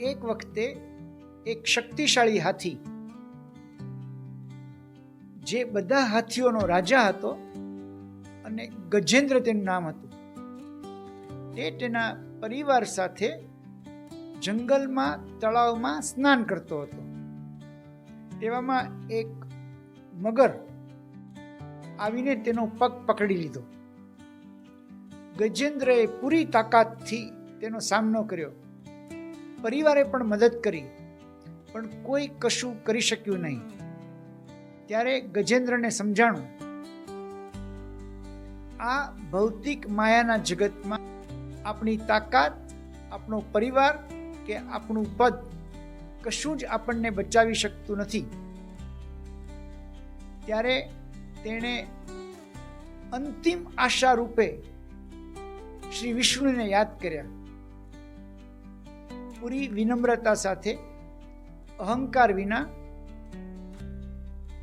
એક વખતે એક શક્તિશાળી હાથી, જે બધા હાથીઓનો રાજા હતો અને ગજેન્દ્ર તેનું નામ હતું, તે તેના પરિવાર સાથે જંગલમાં, તળાવમાં સ્નાન કરતો હતો. તેવામાં એક મગર આવીને તેનો પગ પકડી લીધો. ગજેન્દ્રએ પૂરી તાકાતથી તેનો સામનો કર્યો. પરિવારે પણ મદદ કરી, પણ કોઈ કશું કરી શક્યું નહીં. ત્યારે ગજેન્દ્રને સમજાણું, આ ભૌતિક માયાના જગતમાં આપણી તાકાત, આપણો પરિવાર કે આપણું પદ કશું જ આપણને બચાવી શકતું નથી. ત્યારે તેણે અંતિમ આશા રૂપે શ્રી વિષ્ણુને યાદ કર્યા. પૂરી વિનમ્રતા સાથે, અહંકાર વિના,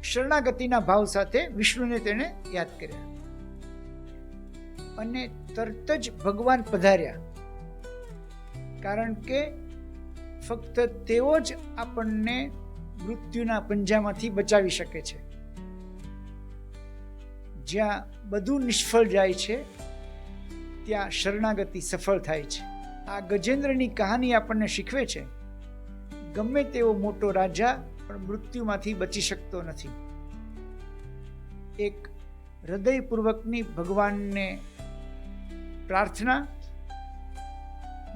શરણાગતિના ભાવ સાથે વિષ્ણુને તેણે યાદ કર્યા. અને તરત જ ભગવાન પધાર્યા. કારણ કે ફક્ત તેઓ જ આપણને મૃત્યુના પંજામાંથી બચાવી શકે છે. જ્યાં બધું નિષ્ફળ જાય છે, ત્યાં શરણાગતિ સફળ થાય છે. આ ગજેન્દ્રની કહાની આપણને શીખવે છે. ગમે તેવો મોટો રાજા પણ મૃત્યુમાંથી બચી શકતો નથી. એક હૃદયપૂર્વકની ભગવાનને પ્રાર્થના,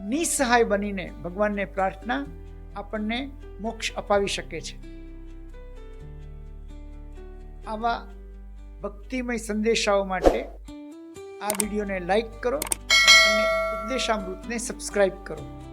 નિસહાય બનીને ભગવાનને પ્રાર્થના આપણને મોક્ષ અપાવી શકે છે. આવા ભક્તિમય સંદેશાઓ માટે આ વિડીયોને લાઈક કરો. અને સબસ્ક્રાઇબ કરો